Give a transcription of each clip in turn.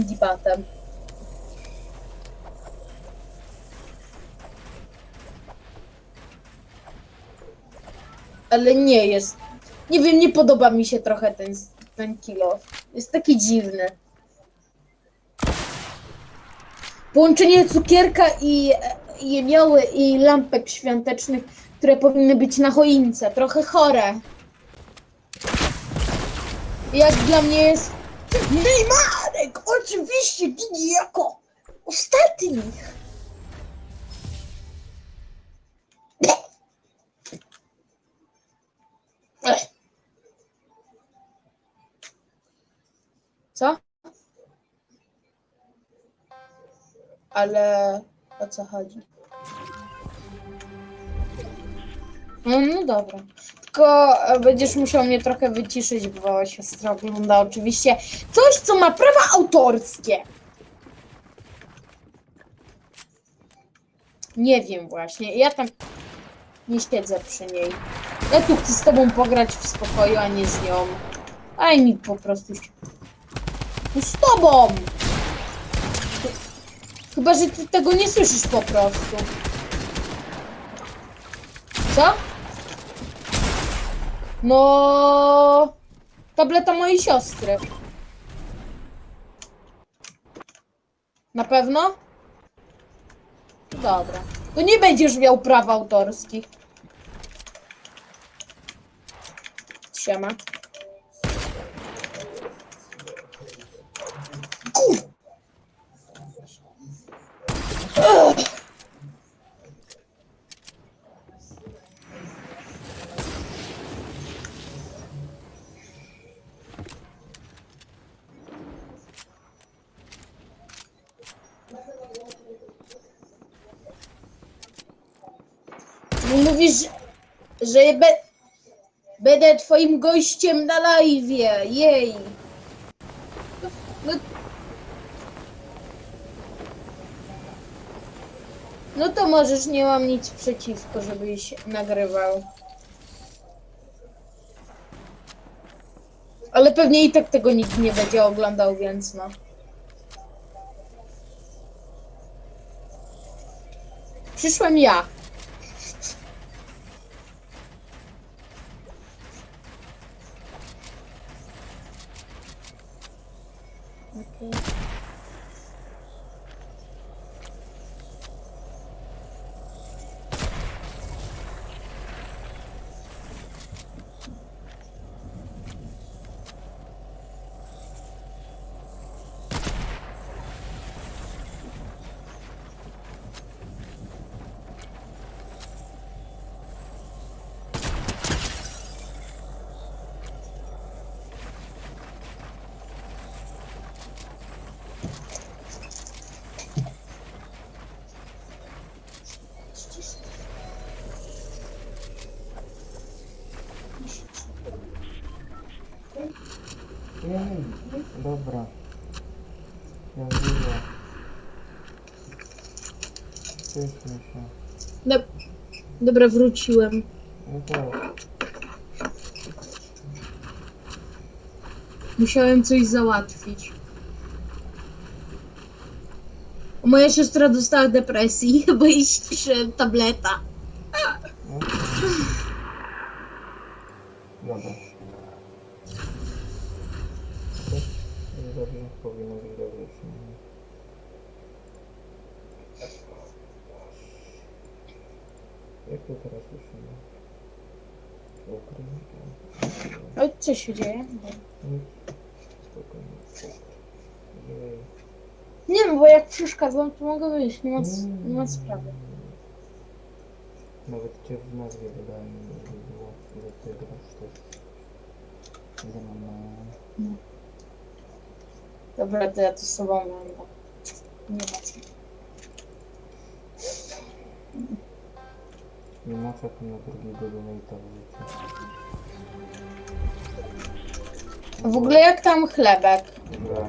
Dibatem. Ale nie jest. Nie wiem, nie podoba mi się trochę ten, ten kilo. Jest taki dziwny. Połączenie cukierka i i jemioły i lampek świątecznych, które powinny być na choince. Trochę chore. Jak dla mnie jest Neymarek oczywiście ginie jako ostatni. Co? Ale o co chodzi? No, no dobra. Tylko e, będziesz musiał mnie trochę wyciszyć, bo siostra ogląda oczywiście coś, co ma prawa autorskie. Nie wiem właśnie. Ja tam nie siedzę przy niej. Ja tu chcę z tobą pograć w spokoju, a nie z nią. Daj mi po prostu. No z tobą! Chyba, że ty tego nie słyszysz po prostu. Co? No. Tableta mojej siostry. Na pewno? Dobra. To nie będziesz miał praw autorskich. Siema. Że be, będę twoim gościem na live'ie. Jej. No, no to możesz, nie mam nic przeciwko, żebyś nagrywał. Ale pewnie i tak tego nikt nie będzie oglądał, więc no. Przyszłem ja. Jej, dobra. Ja żyję. Cieszmy się. Dob- Dobra, wróciłem. No tak. Musiałem coś załatwić. Moja siostra dostała depresji, bo jej ściszyłem tableta. No. Dobra. Coś dobrze powinno być dobrze. przynajmniej. Jak to teraz słyszymy? Ukryj. O, co się dzieje? Nie no, bo jak przeszkadzam, to mogę wyjść, nie ma, nie ma sprawy. Nawet cię w nazwie dodałem, żeby było, ile ty grasz też. Mną na... Dobra, to ja to z sobą mam. bo Nie ma co. Nie tu na drugiego donate'a wrzucić. W ogóle jak tam chlebek? Dobra.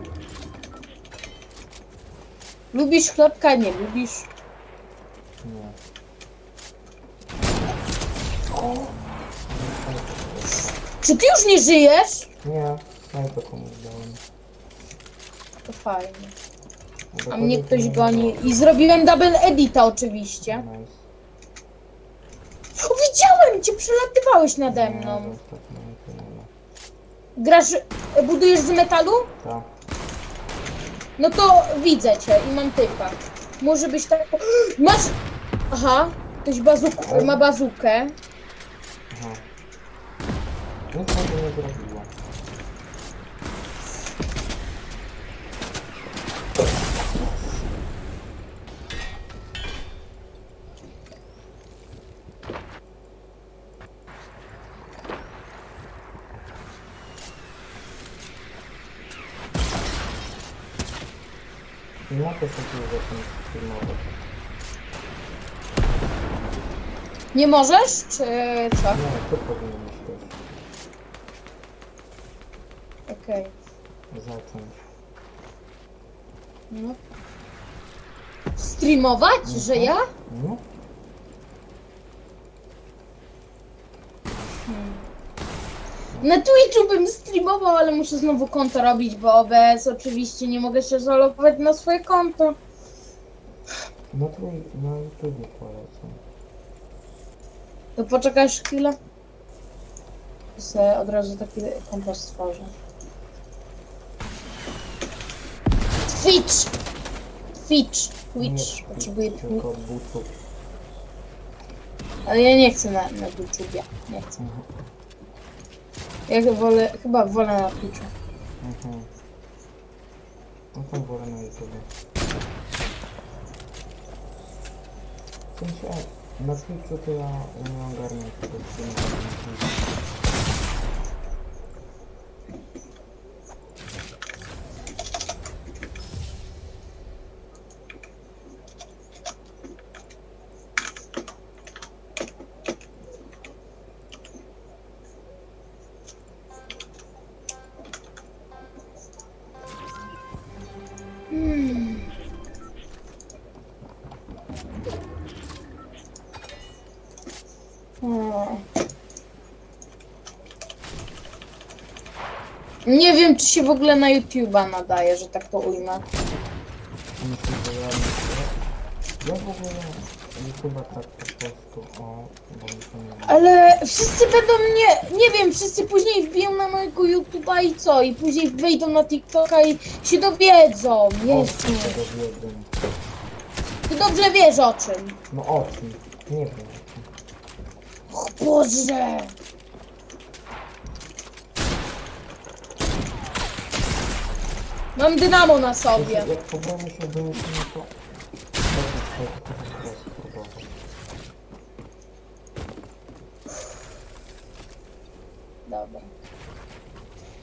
Lubisz chlebka? Nie lubisz? Nie. Czy ty już nie żyjesz? Nie, snajpę komuś dałem. To fajnie. A to mnie ktoś goni. I zrobiłem double edita oczywiście. Nice. Cię, przelatywałeś nade mną. mnie, to nie ma. Grasz, e, budujesz z metalu? Tak. No to widzę cię i mam typa. Może być tak... Masz... Aha, ktoś bazuk... ma bazukę. Aha. Nic na to nie zrobiło. Nie filmować. Możesz, czy co? Nie, to powinien też Okej. zacząć. No. Streamować, że ja? No? Na Twitchu bym streamował, ale muszę znowu konto robić, bo OBS oczywiście nie mogę się zalogować na swoje konto. No to na YouTube polecam. To poczekasz chwilę? Se od razu taki konto stworzę. Twitch! Twitch! Twitch. Nie, Potrzebuję Twitch. tylko butów. Ale ja nie chcę na, na YouTubie. Nie chcę. Mhm. Ja wolę, chyba wolę na Twitchu. Mhm. No to wolę na YouTube. W sensie, na Twitchu to ja nie ogarniam tego streamowania. Nie wiem, czy się w ogóle na YouTube'a nadaje, że tak to ujmę. Ja Ja w ogóle YouTube'a tak po prostu, o, bo nie. Ale wszyscy będą mnie, nie wiem, wszyscy później wbiją na mojego YouTube'a i co? I później wejdą na TikToka i się dowiedzą. O, Jezu. tego wiedzą. Ty dobrze wiesz o czym. No o czym? Nie wiem. Boże. Mam dynamo na sobie. Dobra.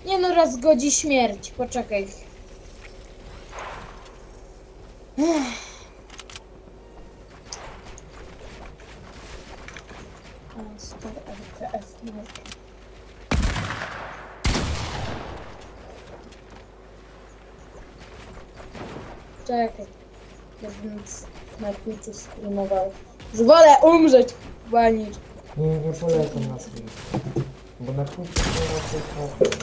Nie no, raz godzi śmierć. Poczekaj. Ech. A, Star RTF. no. Czekaj. Żebym s- na Twitchu streamował. Już wolę umrzeć, chyba niż. Nie, nie polecam na Twitch. Bo na Twitch to raczej tak...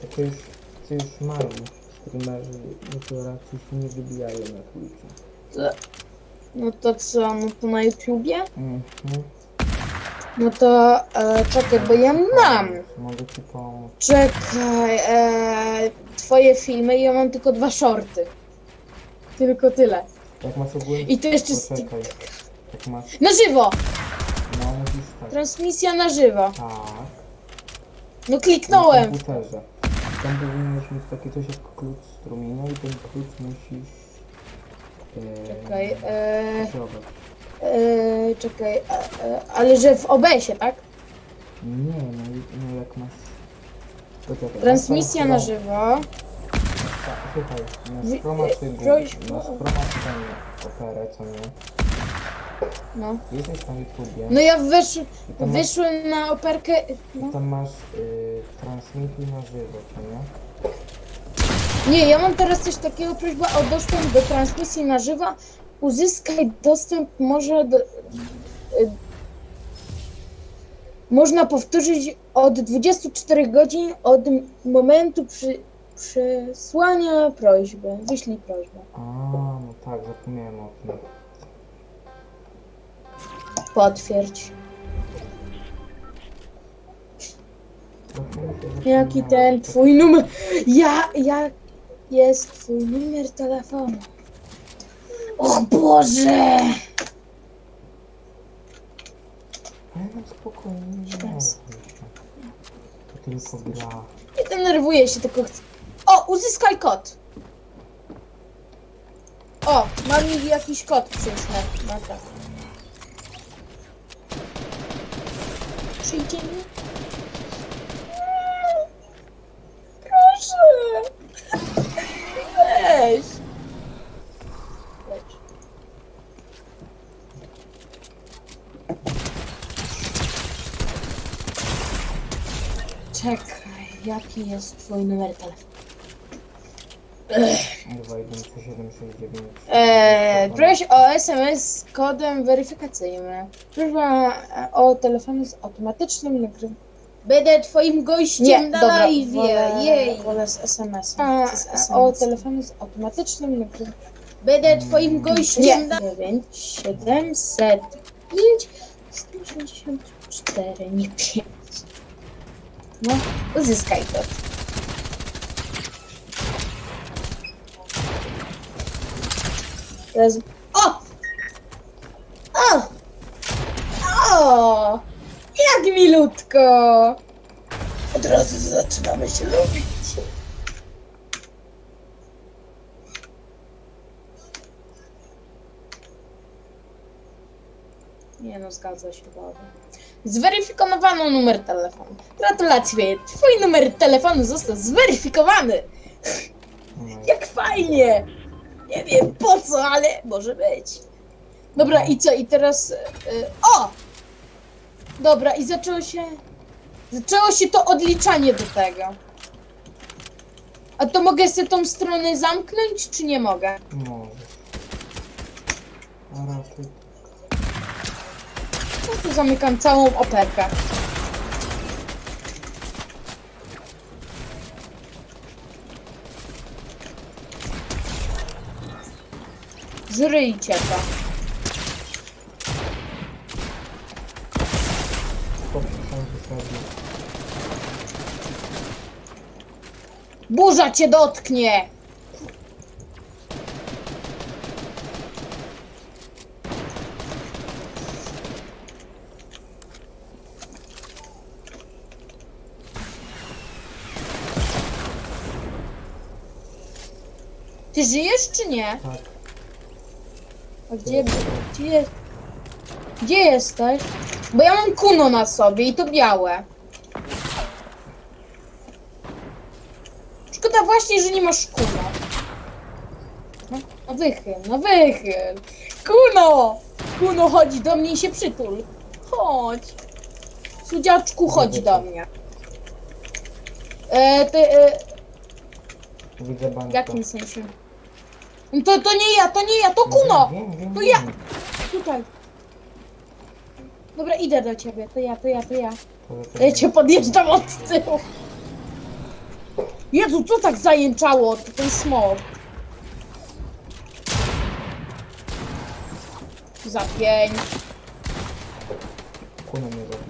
Takie już, co już mają streamerzy, to raczej się nie wybijają na Twitchu. To, no to co, no to na YouTubie? Mhm. No to e, czekaj, bo ja mam. Mogę ci pomóc. Czekaj, e, twoje filmy i ja mam tylko dwa shorty. Tylko tyle. Jak masz ogólnie... I to jeszcze z Poczekaj. Jak masz... Na żywo! No mówisz tak. Transmisja na żywo. Tak. No Na kliknąłem. komputerze. Tam powinieneś mieć takie coś jak klucz strumienia i ten klucz musisz... E, Czekaj, e, kopiować. e, czekaj, e, e, ale że w OBS-ie, tak? Nie, no, i- no jak masz... Poczekaj, Transmisja na masz żywo. Tak, Słuchaj, na e, proś- na spromadź tam operę, co nie? No. Jesteś na YouTubie No ja wysz, i tam masz, wyszłem na operkę. No. tam masz y, transmituj na żywo, co nie? Nie, ja mam teraz coś takiego, prośba o dostęp do transmisji na żywo. Uzyskaj dostęp może do... y, Można powtórzyć od 24 godzin od m- momentu przy, przesłania prośbę. Wyślij prośbę. A, no tak, zapomniałem o tym. Potwierdź. Trochę mi się Jaki zapomniało. ten twój numer? Ja, jak jest twój numer telefonu? O Boże! Ale no spokojnie, nie Teraz. To tylko gra. Nie denerwuję się, tylko chcę... O, uzyskaj kod! O, mam mi jakiś kod. No tak. Przyjdzie mi? Proszę! Weź. Czekaj, jaki jest twój numer telefonu? 21769. Eee, proś o SMS z kodem weryfikacyjnym. Prośba o telefonu z automatycznym nagrywaniem. Będę twoim gościem Nie, na dobra, live. wolę, Jej. wolę z SMS-em. A, Chcę z SMS o telefonu z automatycznym nagrywaniem. Będę twoim gościem Nie, na... 9, 705, 184, nie 5. No, uzyskaj to. O! O! O! Jak milutko! Od razu zaczynamy się lubić. Nie no, zgadza się Boże. Zweryfikowano numer telefonu. Gratulacje, twój numer telefonu został zweryfikowany. No, Jak fajnie! Nie wiem po co, ale może być. Dobra, i co? I teraz... y, o! Dobra, i zaczęło się... Zaczęło się to odliczanie do tego. A to mogę sobie tą stronę zamknąć, czy nie mogę? Możesz. A raczej No to zamykam całą operkę. Żryjcie to. Burza cię dotknie! Ty żyjesz czy nie? Tak. A gdzie, gdzie, jest- gdzie jesteś? Bo ja mam kuno na sobie i to białe. Szkoda właśnie, że nie masz kuno. No, no wychyl, no wychyl. Kuno! Kuno, chodź do mnie i się przytul. Chodź. Sudziaczku, chodź do mnie. E, ty, e, Widzę w jakim sensie? To, to nie ja, to nie ja, to kuno! To ja. Tutaj. Dobra, idę do ciebie. To ja, to ja, to ja. Ja cię podjeżdżam od tyłu. Jezu, co tak zajęczało? To ten smog. Za pięć. Kuna mnie zabije.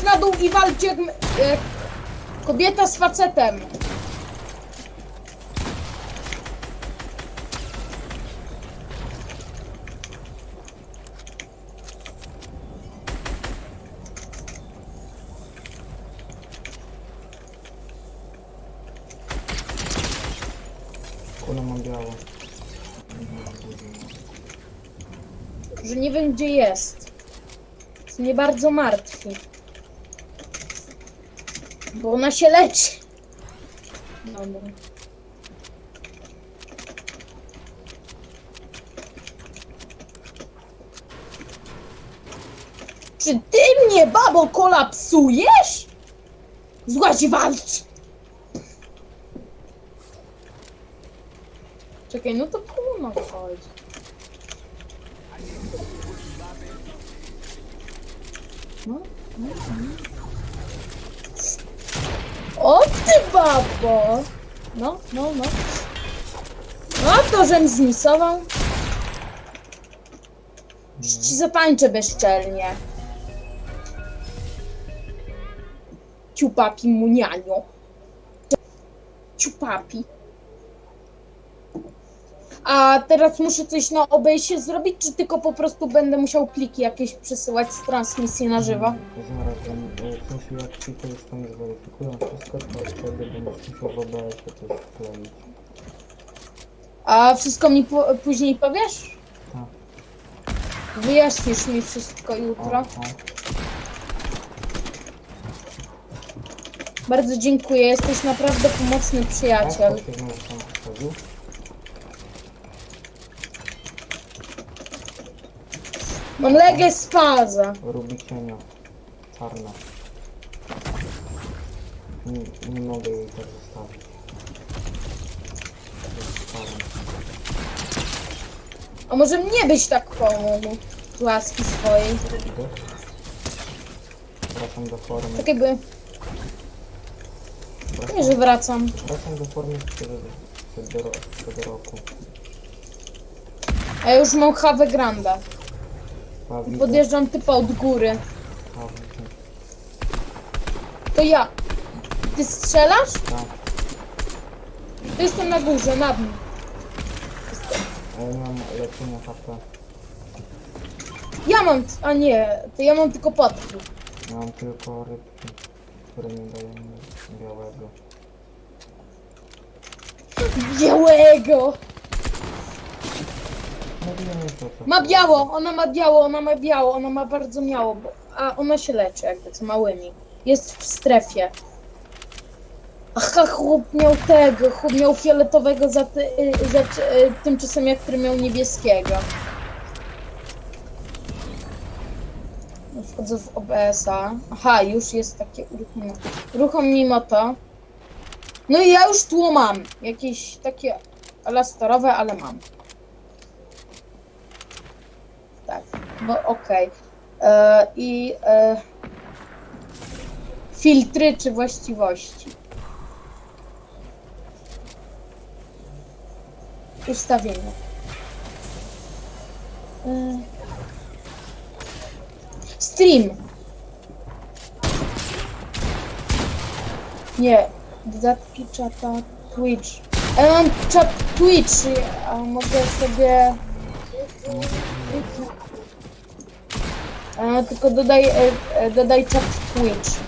Złaź na dół i jak, m- jak kobieta z facetem. Kuna mam białą. Że nie wiem gdzie jest. Co mnie bardzo martwi. Bo ona się leczy. Dobra. Czy ty mnie, babo, kolapsujesz? Złaź walcz! Czekaj, no to północ chodź. No, no, no. O ty babo! No, no, no. No to, żem zmisował. Już ci zapańczę bezczelnie. Ciupapi munianio. Ciupapi. A teraz muszę coś na OBS-ie zrobić, czy tylko po prostu będę musiał pliki jakieś przesyłać z transmisji na żywo? Zaraz, e, w sensie jak ci to już tam zweryfikują wszystko, to wtedy będziesz musiał w OBS-ie coś wkleić. A wszystko mi po później powiesz? Tak. Wyjaśnisz mi wszystko O, jutro. o. Bardzo dziękuję, jesteś naprawdę pomocny Tak, przyjaciel. to się znowu tam postawił. Mam legę spaza. Rubicienia. Czarna. Nie, nie mogę jej tak zostawić. To jest czarna. A może mnie byś tak pomógł? Z łaski swojej. Wracam do formy. Tak jakby, nie, Wracam, że wracam. wracam do formy sprzed, sprzed, ro- sprzed roku. A ja już mam Have Granda. A widzę, Podjeżdżam typa od góry. a widzę. To ja. Ty strzelasz? Tak, To jestem na górze, nad nim. a ja mam leczenia HP. Ja mam, a nie, to ja mam tylko potki. Ja mam tylko rybki, które nie dają mi białego. Białego! Mówiłem już o co. Ma biało, ona ma biało, ona ma biało, ona ma bardzo biało, bo, a ona się leczy jakby z małymi. Jest w strefie. Aha, chłop miał tego, chłop miał fioletowego za, ty, y, za y, tymczasem jak który miał niebieskiego. No, Wchodzę w OBS-a. Aha, już jest takie uruchomione. Uruchom mimo to. No i ja już tło mam. Jakieś takie elastorowe, ale mam. Tak, no okej. E, I e, filtry czy właściwości. Ustawienia. E, stream. Nie, dodatki czata Twitch. Ja mam czat Twitch, a mogę sobie... Tylko dodaj, e, e, dodaj czat Twitch.